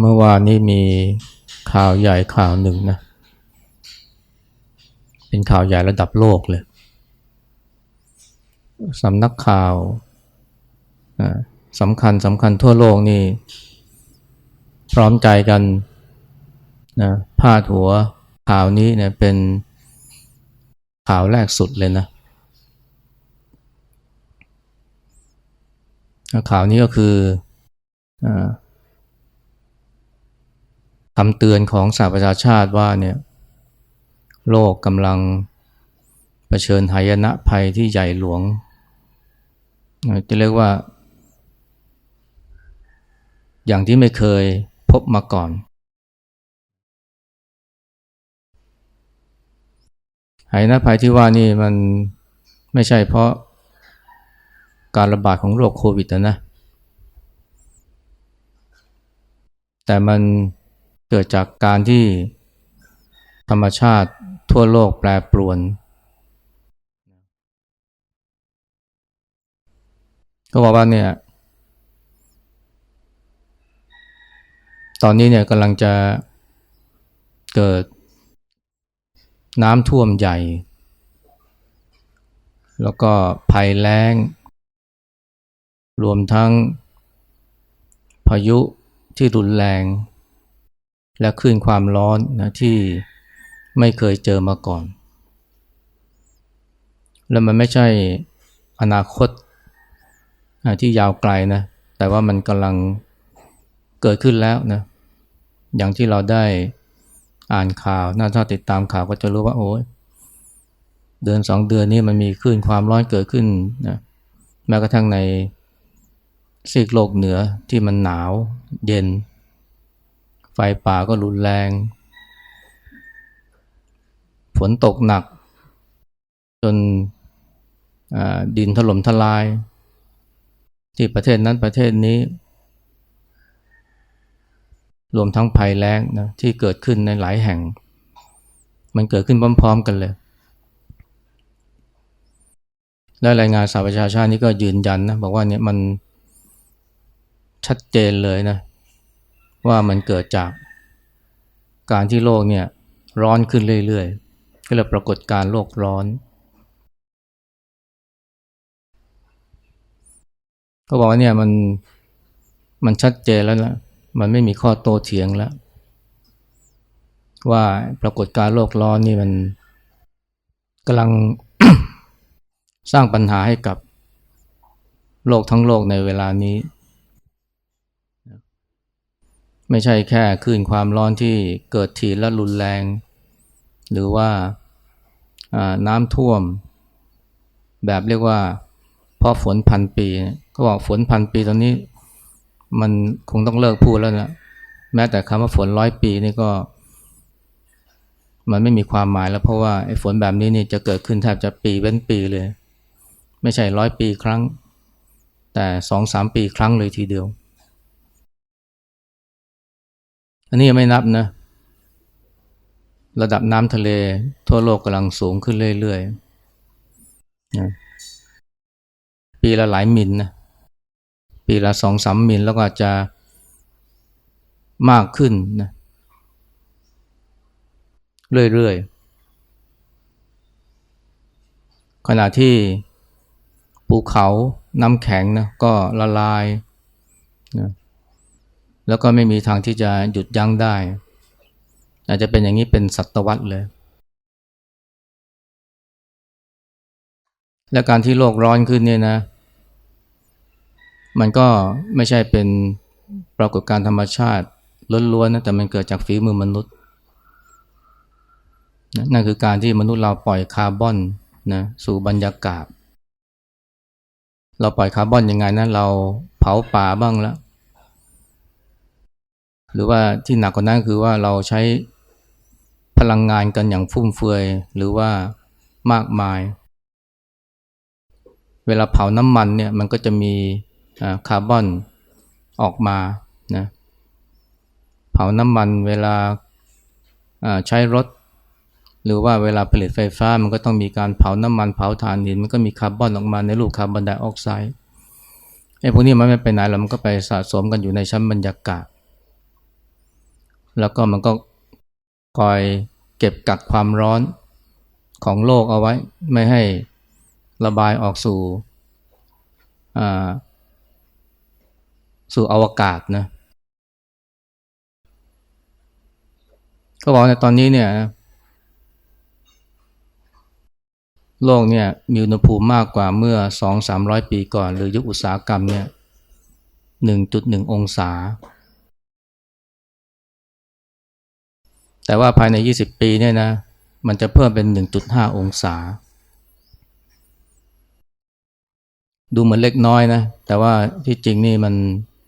เมื่อวานนี้มีข่าวใหญ่ข่าวหนึ่งนะ เป็นข่าวใหญ่ระดับโลกเลยสำนักข่าวสำคัญสำคัญทั่วโลกนี่ พร้อมใจกันนะพาดหัวข่าวนี้เนี่ยเป็นข่าวแรกสุดเลยนะ ข่าวนี้ก็คืออาำเตือนของสหประชาชาติว่าเนี่ยโลกกำลังเผชิญหายนะภัยที่ใหญ่หลวง จะเรียกว่า อย่างที่ไม่เคยพบมาก่อน หายนะภัยที่ว่านี่มันไม่ใช่เพราะการระบาดของโรคโควิดนะ แต่มัน เกิดจากการที่ธรรมชาติทั่วโลกแปรปรวน ก็บอกว่าเนี่ย ตอนนี้เนี่ยกำลังจะเกิดน้ำท่วมใหญ่ แล้วก็ภัยแล้ง รวมทั้งพายุที่รุนแรง และคลื่นความร้อนนะที่ไม่เคยเจอมาก่อน แล้วมันไม่ใช่อนาคตที่ยาวไกลนะ แต่ว่ามันกำลังเกิดขึ้นแล้วนะ อย่างที่เราได้อ่านข่าวน่าถ้าติดตามข่าวก็จะรู้ว่าโอ้ยเดือนสองเดือนนี้มันมีคลื่นความร้อนเกิดขึ้นนะแม้กระทั่งในซีกโลกเหนือที่มันหนาวเย็น ไฟป่าก็รุนแรง ฝนตกหนัก จนดินถล่มทลาย ที่ประเทศนั้นประเทศนี้ รวมทั้งภัยแล้งนะที่เกิดขึ้นในหลายแห่ง มันเกิดขึ้นพร้อม ๆ กันเลย และรายงานสหประชาชาตินี้ก็ยืนยันนะบอกว่าเนี่ยมันชัดเจนเลยนะ ว่ามันเกิดจากการที่โลกเนี่ยร้อนขึ้นเรื่อยๆก็เลยปรากฏการโลกร้อน ก็บอกว่าเนี่ยมันมันชัดเจนแล้วนะมันไม่มีข้อโต้เถียงแล้ว ว่าปรากฏการโลกร้อนนี่มันกำลังสร้างปัญหาให้กับโลกทั้งโลกในเวลานี้ ไม่ใช่แค่คลื่นความร้อนที่เกิดทีและรุนแรง หรือว่าน้ำท่วม แบบเรียกว่าพราะฝนพันปี ก็บอกฝนพันปีตอนนี้มันคงต้องเลิกพูดแล้วนะแม้แต่คำว่าฝนร้อยปีนี่ก็ มันไม่มีความหมายแล้วเพราะว่าไอ้ฝนแบบนี้นี่จะเกิดขึ้นแทบจะปีเว้นปีเลย ไม่ใช่ร้อยปีครั้ง แต่สองสามปีครั้งเลยทีเดียว อันนี้ยังไม่นับนะ ระดับน้ำทะเล ทั่วโลกกำลังสูงขึ้นเรื่อยๆนะปีละหลายมิลนนะปีละสองสามมิลแล้วก็จะมากขึ้นนะเรื่อยๆ ขณะที่ภูเขาน้ำแข็งนะก็ละลายนะ แล้วก็ไม่มีทางที่จะหยุดยั้งได้ อาจจะเป็นอย่างนี้เป็นศตวรรษเลย และการที่โลกร้อนขึ้นเนี่ยนะ มันก็ไม่ใช่เป็นปรากฏการธรรมชาติล้วนๆนะแต่มันเกิดจากฝีมือมนุษย์ นั่นคือการที่มนุษย์เราปล่อยคาร์บอนนะสู่บรรยากาศ เราปล่อยคาร์บอนยังไงนะเราเผาป่าบ้างแล้ว หรือว่าที่หนักกว่านั้นคือว่าเราใช้พลังงานกันอย่างฟุ่มเฟือยหรือว่ามากมาย เวลาเผาน้ำมันเนี่ยมันก็จะมีคาร์บอนออกมานะเผาน้ำมันเวลาใช้รถ หรือว่าเวลาผลิตไฟฟ้ามันก็ต้องมีการเผาน้ำมันเผาถ่านหินมันก็มีคาร์บอนออกมาในรูปคาร์บอนไดออกไซด์ไอ้พวกนี้มันไม่ไปไหนแล้วมันก็ไปสะสมกันอยู่ในชั้นบรรยากาศ แล้วก็มันก็คอยเก็บกักความร้อนของโลกเอาไว้ ไม่ให้ระบายออกสู่สู่อวกาศนะก็บอกในตอนนี้เนี่ยโลกเนี่ยมีอุณหภูมิมากกว่าเมื่อ 2-300 ปีก่อน หรือยุคอุตสาหกรรมเนี่ย1.1 องศา แต่ว่าภายใน 20 ปีเนี่ยนะ มันจะเพิ่มเป็น 1.5 องศา ดูเหมือนเล็กน้อยนะ แต่ว่าที่จริงนี่มัน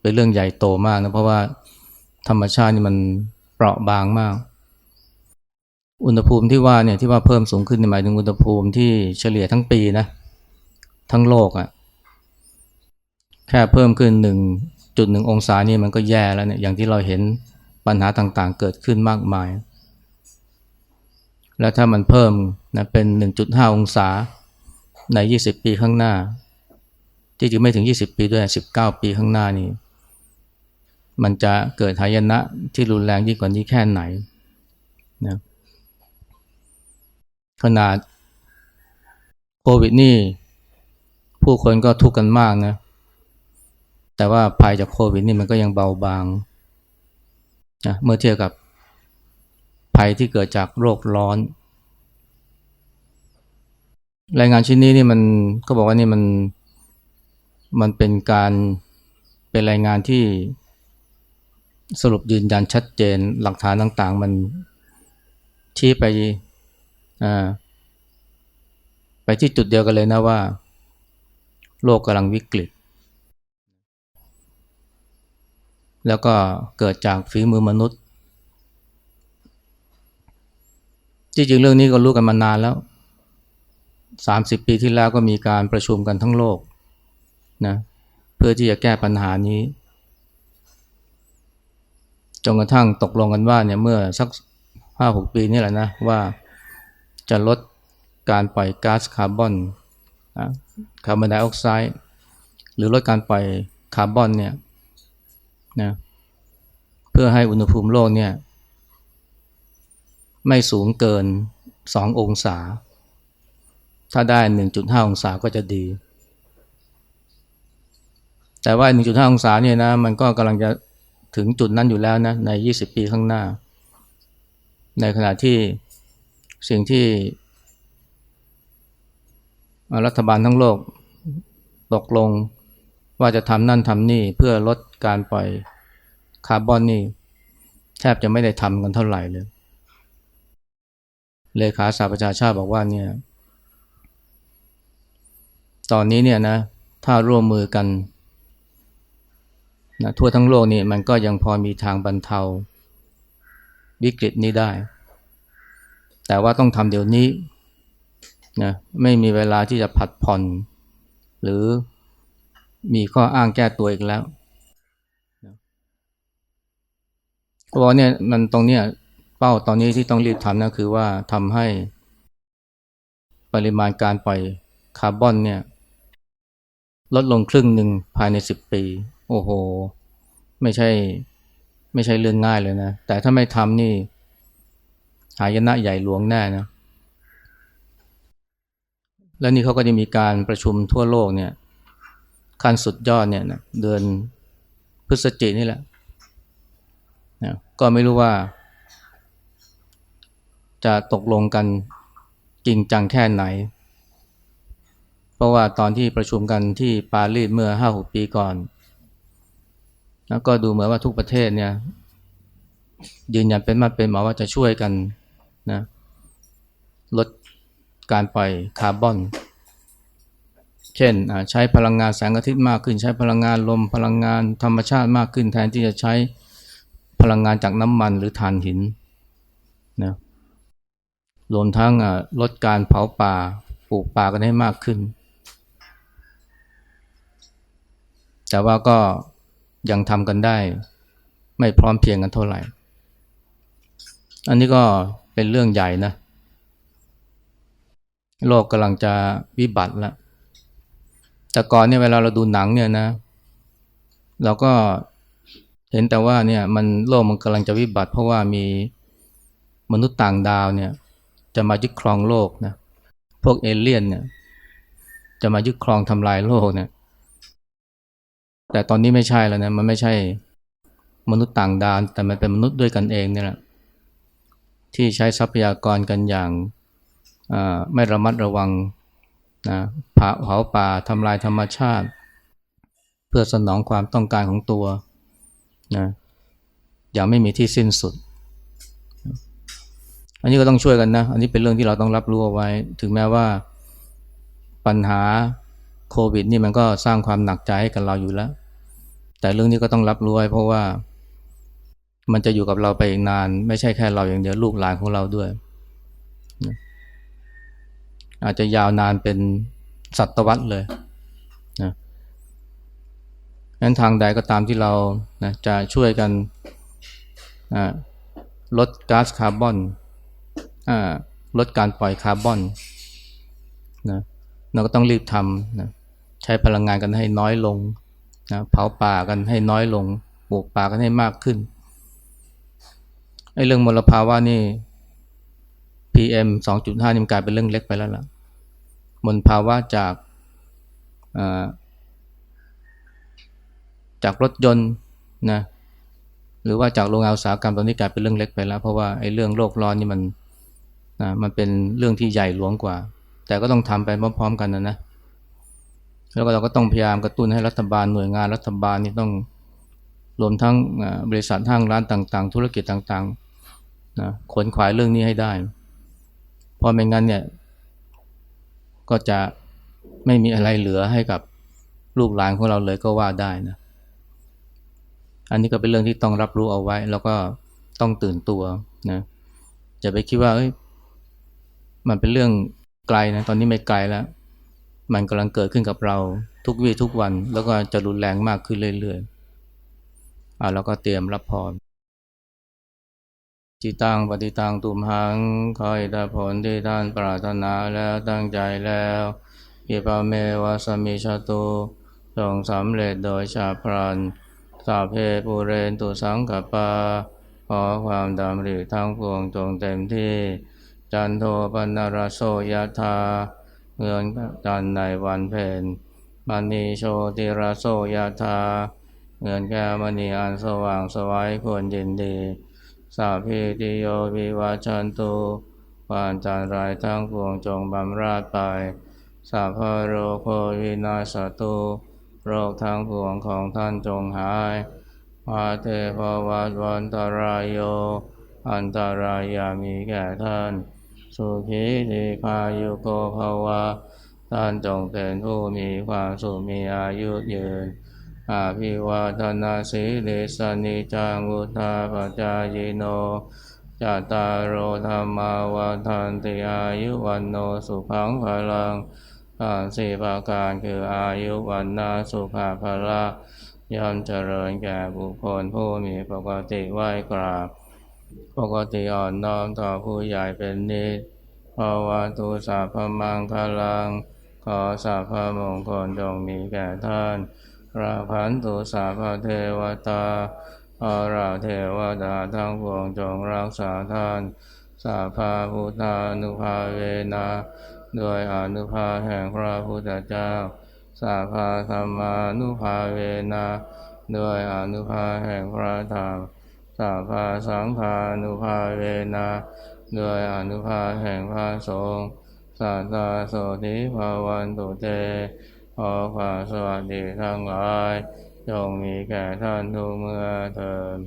เป็นเรื่องใหญ่โตมากนะ เพราะว่าธรรมชาตินี่มันเปราะบางมาก อุณหภูมิที่ว่าเนี่ยที่ว่าเพิ่มสูงขึ้นหมายถึงอุณหภูมิที่เฉลี่ยทั้งปีนะ ทั้งโลกอะ่ะ แค่เพิ่มขึ้นหนึ่งจุดหนึ่งองศานี่มันก็แย่แล้วเนี่ย อย่างที่เราเห็น ปัญหาต่างๆ เกิดขึ้นมากมาย แล้วถ้ามันเพิ่มนะเป็น 1.5 องศาใน 20 ปีข้างหน้าจริงไม่ถึง 20 ปีด้วย 19 ปีข้างหน้านี่มันจะเกิดหายนะที่รุนแรงยิ่งกว่านี้แค่ไหนนะขนาดโควิดนี่ผู้คนก็ทุกข์กันมากนะ แต่ว่าภัยจากโควิดนี่มันก็ยังเบาบาง นะเมื่อเทียบกับภัยที่เกิดจากโรคร้อน รายงานชิ้นนี้นี่มันก็บอกว่านี่มันมันเป็นการเป็นรายงานที่สรุปยืนยันชัดเจนหลักฐานต่างๆ มันชี้ไปไปที่จุดเดียวกันเลยนะว่า โลกกำลังวิกฤต แล้วก็เกิดจากฝีมือมนุษย์ ที่จริงเรื่องนี้ก็รู้กันมานานแล้ว 30 ปีที่แล้วก็มีการประชุมกันทั้งโลกนะเพื่อที่จะแก้ปัญหานี้จนกระทั่งตกลงกันว่าเนี่ยเมื่อสัก 5-6 ปีนี่แหละนะว่าจะลดการปล่อยก๊าซคาร์บอนคาร์บอนไดออกไซด์หรือลดการปล่อยคาร์บอนเนี่ย นะเพื่อให้อุณหภูมิโลกเนี่ย ไม่สูงเกิน 2 องศา ถ้าได้ 1.5 องศาก็จะดี แต่ว่า 1.5 องศาเนี่ยนะ มันก็กำลังจะถึงจุดนั้นอยู่แล้วนะ ใน 20 ปีข้างหน้า ในขณะที่สิ่งที่รัฐบาลทั้งโลกตกลง ว่าจะทำนั่นทำนี่เพื่อลดการปล่อยคาร์บอนนี่แทบจะไม่ได้ทำกันเท่าไหร่เลย เลขาสหประชาชาติบอกว่าเนี่ย ตอนนี้เนี่ยนะ ถ้าร่วมมือกันนะทั่วทั้งโลกนี่มันก็ยังพอมีทางบรรเทา วิกฤตนี้ได้ แต่ว่าต้องทำเดี๋ยวนี้นะไม่มีเวลาที่จะผัดผ่อน หรือ มีข้ออ้างแก้ตัวอีกแล้วก็บอกเนี่ยมันตรงเนี้ยเป้าตอนนี้ที่ต้องรีบทำนะคือว่าทำให้ปริมาณการปล่อยคาร์บอนเนี่ย ลดลงครึ่งหนึ่งภายในสิบปี โอ้โห ไม่ใช่ไม่ใช่เรื่องง่ายเลยนะ แต่ถ้าไม่ทำนี่ หายนะใหญ่หลวงแน่นะ แล้วนี่เขาก็จะมีการประชุมทั่วโลกเนี่ย ขั้นสุดยอดเนี่ยนะเดือนพฤศจิกนี่แหละนะก็ไม่รู้ว่า จะตกลงกันจริงจังแค่ไหน เพราะว่าตอนที่ประชุมกันที่ปารีสเมื่อห้าหกปีก่อนแล้วก็ดูเหมือนว่าทุกประเทศเนี่ยยืนยันเป็นมาเป็นหมาว่าจะช่วยกันนะลดการปล่อยคาร์บอน เช่นใช้พลังงานแสงอาทิตย์มากขึ้น ใช้พลังงานลมพลังงานธรรมชาติมากขึ้น แทนที่จะใช้พลังงานจากน้ำมันหรือถ่านหินนะรวมทั้งลดการเผาป่าปลูกป่ากันให้มากขึ้น แต่ว่าก็ยังทำกันได้ ไม่พร้อมเพียงกันเท่าไหร่ อันนี้ก็เป็นเรื่องใหญ่นะ โลกกำลังจะวิบัติแล้ว แต่ก่อนเนี่ยเวลาเราดูหนังเนี่ยนะ เราก็เห็นแต่ว่าเนี่ยมันโลกมันกำลังจะวิบัติ เพราะว่ามีมนุษย์ต่างดาวเนี่ย จะมายึดครองโลกนะพวกเอเลี่ยนเนี่ย จะมายึดครองทำลายโลกเนี่ย แต่ตอนนี้ไม่ใช่แล้วนะมันไม่ใช่มนุษย์ต่างดาวแต่มันเป็นมนุษย์ด้วยกันเองเนี่ยแหละที่ใช้ทรัพยากรกันอย่างไม่ระมัดระวัง นะเผาป่าทำลายธรรมชาติ เพื่อสนองความต้องการของตัวนะอย่างไม่มีที่สิ้นสุด อันนี้ก็ต้องช่วยกันนะ อันนี้เป็นเรื่องที่เราต้องรับรู้เอาไว้ ถึงแม้ว่าปัญหาโควิดนี่มันก็สร้างความหนักใจให้กับเราอยู่แล้ว แต่เรื่องนี้ก็ต้องรับรู้ไว้เพราะว่ามันจะอยู่กับเราไปอีกนาน ไม่ใช่แค่เราอย่างเดียวลูกหลานของเราด้วย อาจจะยาวนานเป็นศตวรรษเลยนะนั้นทางใดก็ตามที่เรานะจะช่วยกันลดก๊าซคาร์บอนลดการปล่อยคาร์บอนนะเราก็ต้องรีบทำนะใช้พลังงานกันให้น้อยลงนะเผาป่ากันให้น้อยลงปลูกป่ากันให้มากขึ้นไอ้เรื่องมลภาวะนี่ PM 2.5นี่มันกลายเป็นเรื่องเล็กไปแล้วล่ะมลภาวะจากจากรถยนต์นะหรือว่าจากโรงงานอุตสาหกรรมตอนนี้กลายเป็นเรื่องเล็กไปแล้ว เพราะว่าไอ้เรื่องโลกร้อนนี่มันนะมันเป็นเรื่องที่ใหญ่หลวงกว่า แต่ก็ต้องทำไปพร้อมๆกันนะนะแล้วก็เราก็ต้องพยายามกระตุ้นให้รัฐบาลหน่วยงานรัฐบาลนี่ต้องรวมทั้งบริษัทห้างร้านต่าง ๆ ธุรกิจต่างๆนะขนขวายเรื่องนี้ให้ได้ เพราะไม่งั้นเนี่ย ก็จะไม่มีอะไรเหลือให้กับลูกหลานของเราเลยก็ว่าได้นะ อันนี้ก็เป็นเรื่องที่ต้องรับรู้เอาไว้ แล้วก็ต้องตื่นตัวนะจะไปคิดว่าเอ้ยมันเป็นเรื่องไกลนะ ตอนนี้ไม่ไกลแล้ว มันกำลังเกิดขึ้นกับเราทุกวี่ทุกวัน แล้วก็จะรุนแรงมากขึ้นเรื่อยๆอ่าแล้วก็เตรียมรับพร จิตังปฏิตังตุมหังคอยได้ผลที่ท่านปรารถนาแล้วตั้งใจแล้วอิปาเมวะสมิชาตุจงสำเร็จโดยชาพรันสาเพปูเรนตุสังกปาขอความดำริทั้งปวงจงเต็มที่ จันโทปนรโสยธาเงินจันในวันเพ็ญมณีโชติรโสยธาเงินแก้มณีอันสว่างสวัยควรยินดี สาพีติโยวิวัชันตุวานจันไรทั้งปวงจงบำราดไป สาพโรโควินาสตุโรคทั้งปวงของท่านจงหายมาเทภวัตวันตรายโย อันตรายามีแก่ท่าน สุขีทีคายุโกภาวะ ท่านจงเป็นผู้มีความสุขมีอายุยืน อาภิวาทนาสีเลสนิจังุทาปจายโนจตารโรธรรมาวาทันติอายุวันโนสุขังพลังกานสี่ประการคืออายุวันนาสุขาภละย่อมเจริญแก่บุคคลผู้มีปกติไหวกราบ ปกติอ่อนน้อมต่อผู้ใหญ่เป็นนิสภาวะตุสัพพมังคลัง ขอสัพพมงคลจงมีแก่ท่าน ราพันตุสาพเทวตาอาราเทวดาทั้งปวงจงรักษาท่าน สาภาพุทธานุภาเวนาด้วยอนุภาแห่งพระพุทธเจ้า สาภาธรรมานุภาเวนาด้วยอนุภาแห่งพระธรรม สาภาสังฆานุภาเวนาด้วยอนุภาแห่งพระสงฆ์สัตตาโสธิภาวันตุเต ขอความสวัสดีทั้งหลายจงมีแก่ท่านทุกเมื่อเทิ่ม